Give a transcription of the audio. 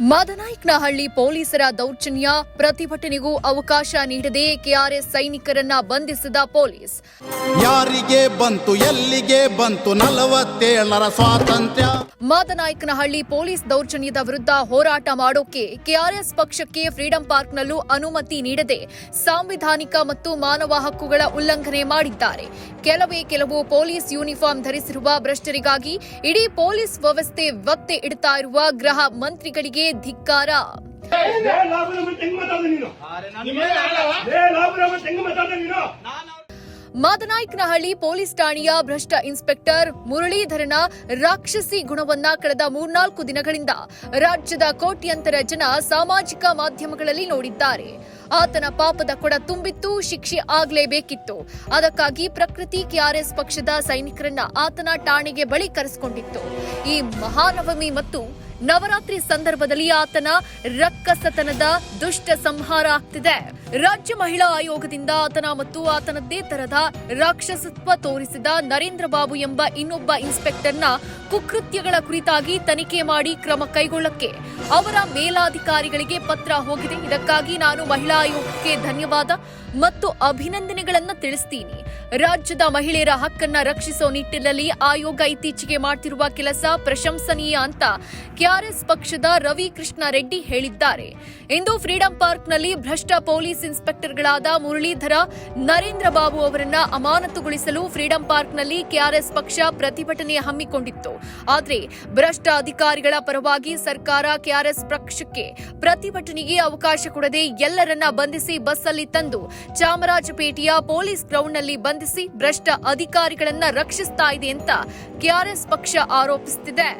ಮಾದನಾಯಕನಹಳ್ಳಿ ಪೊಲೀಸರ ದೌರ್ಜನ್ಯ ಪ್ರತಿಭಟನೆಗೂ ಅವಕಾಶ ನೀಡದೆ ಕೆಆರ್ಎಸ್ ಸೈನಿಕರನ್ನ ಬಂಧಿಸಿದ ಪೊಲೀಸ್. ಯಾರಿಗೆ ಬಂತು ಎಲ್ಲಿಗೆ ಬಂತು ನಲವತ್ತೇಳರ ಸ್ವಾತಂತ್ರ್ಯ? ಮಾದನಾಯಕನಹಳ್ಳಿ ಪೊಲೀಸ್ ದೌರ್ಜನ್ಯದ ವಿರುದ್ಧ ಹೋರಾಟ ಮಾಡೋಕೆ ಕೆಆರ್ಎಸ್ ಪಕ್ಷಕ್ಕೆ ಫ್ರೀಡಂ ಪಾರ್ಕ್ನಲ್ಲೂ ಅನುಮತಿ ನೀಡದೆ ಸಾಂವಿಧಾನಿಕ ಮತ್ತು ಮಾನವ ಹಕ್ಕುಗಳ ಉಲ್ಲಂಘನೆ ಮಾಡಿದ್ದಾರೆ. ಕೆಲವೇ ಕೆಲವು ಪೊಲೀಸ್ ಯೂನಿಫಾರ್ಮ್ ಧರಿಸಿರುವ ಭ್ರಷ್ಟರಿಗಾಗಿ ಇಡೀ ಪೊಲೀಸ್ ವ್ಯವಸ್ಥೆ ಒತ್ತೆ ಇಡ್ತಾ ಇರುವ ಗೃಹ ಮಂತ್ರಿಗಳಿಗೆ ಧಿಕ್ಕಾರ. ನೀನು. ಮಾದನಾಯಕನಹಳ್ಳಿ ಪೊಲೀಸ್ ಠಾಣೆಯ ಭ್ರಷ್ಟ ಇನ್ಸ್ಪೆಕ್ಟರ್ ಮುರಳೀಧರನ ರಾಕ್ಷಸಿ ಗುಣವನ್ನ ಕಳೆದ ಮೂರ್ನಾಲ್ಕು ದಿನಗಳಿಂದ ರಾಜ್ಯದ ಕೋಟ್ಯಂತರ ಜನ ಸಾಮಾಜಿಕ ಮಾಧ್ಯಮಗಳಲ್ಲಿ ನೋಡಿದ್ದಾರೆ. ಆತನ ಪಾಪದ ಕೊಡ ತುಂಬಿತ್ತು, ಶಿಕ್ಷೆ ಆಗಲೇಬೇಕಿತ್ತು. ಅದಕ್ಕಾಗಿ ಪ್ರಕೃತಿ ಕೆಆರ್ಎಸ್ ಪಕ್ಷದ ಸೈನಿಕರನ್ನ ಆತನ ಠಾಣೆಗೆ ಬಳಿ ಕರೆಸಿಕೊಂಡಿತ್ತು. ಈ ಮಹಾನವಮಿ ಮತ್ತು ನವರಾತ್ರಿ ಸಂದರ್ಭದಲ್ಲಿ ಆತನ ರಕ್ಕಸತನದ ದುಷ್ಟ ಸಂಹಾರ ಆಗ್ತಿದೆ. ರಾಜ್ಯ ಮಹಿಳಾ ಆಯೋಗದಿಂದ ಆತನ ಮತ್ತು ಆತನದ್ದೇ ತರದ ರಾಕ್ಷಸತ್ವ ತೋರಿಸಿದ ನರೇಂದ್ರ ಬಾಬು ಎಂಬ ಇನ್ನೊಬ್ಬ ಇನ್ಸ್ಪೆಕ್ಟರ್ನ ಕುಕೃತ್ಯಗಳ ಕುರಿತಾಗಿ ತನಿಖೆ ಮಾಡಿ ಕ್ರಮ ಕೈಗೊಳ್ಳಕ್ಕೆ. ಅವರ ಮೇಲಾಧಿಕಾರಿಗಳಿಗೆ ಪತ್ರ ಹೋಗಿದೆ. ಇದಕ್ಕಾಗಿ ನಾನು ಮಹಿಳಾ ಆಯೋಗಕ್ಕೆ ಧನ್ಯವಾದ ಮತ್ತು ಅಭಿನಂದನೆಗಳನ್ನು ತಿಳಿಸ್ತೀನಿ. ರಾಜ್ಯದ ಮಹಿಳೆಯರ ಹಕ್ಕನ್ನ ರಕ್ಷಿಸೋ ನಿಟ್ಟಿನಲ್ಲಿ ಆಯೋಗ ಇತ್ತೀಚೆಗೆ ಮಾಡ್ತಿರುವ ಕೆಲಸ ಪ್ರಶಂಸನೀಯ ಅಂತ ಕೆಆರ್ಎಸ್ ಪಕ್ಷದ ರವಿ ಕೃಷ್ಣ ರೆಡ್ಡಿ ಹೇಳಿದ್ದಾರೆ. ಇಂದು ಫ್ರೀಡಂ ಪಾರ್ಕ್ನಲ್ಲಿ ಭ್ರಷ್ಟ ಪೊಲೀಸ್ ಇನ್ಸ್ಪೆಕ್ಟರ್ಗಳಾದ ಮುರಳೀಧರ ನರೇಂದ್ರ ಬಾಬು ಅವರನ್ನ ಅಮಾನತುಗೊಳಿಸಲು ಫ್ರೀಡಂ ಪಾರ್ಕ್ನಲ್ಲಿ ಕೆಆರ್ಎಸ್ ಪಕ್ಷ ಪ್ರತಿಭಟನೆ ಹಮ್ಮಿಕೊಂಡಿತ್ತು. ಆದರೆ ಭ್ರಷ್ಟ ಅಧಿಕಾರಿಗಳ ಪರವಾಗಿ ಸರ್ಕಾರ ಕೆಆರ್ಎಸ್ ಪಕ್ಷಕ್ಕೆ ಪ್ರತಿಭಟನೆಗೆ ಅವಕಾಶ ಕೊಡದೆ ಎಲ್ಲರನ್ನ ಬಂಧಿಸಿ ಬಸ್ಸಲ್ಲಿ ತಂದು ಚಾಮರಾಜಪೇಟೆಯ ಪೊಲೀಸ್ ಗ್ರೌಂಡ್ನಲ್ಲಿ ಬಂಧಿಸಿ ಭ್ರಷ್ಟ ಅಧಿಕಾರಿಗಳನ್ನ ರಕ್ಷಿಸ್ತಾ ಇದೆ ಅಂತ ಕೆಆರ್ಎಸ್ ಪಕ್ಷ ಆರೋಪಿಸುತ್ತಿದೆ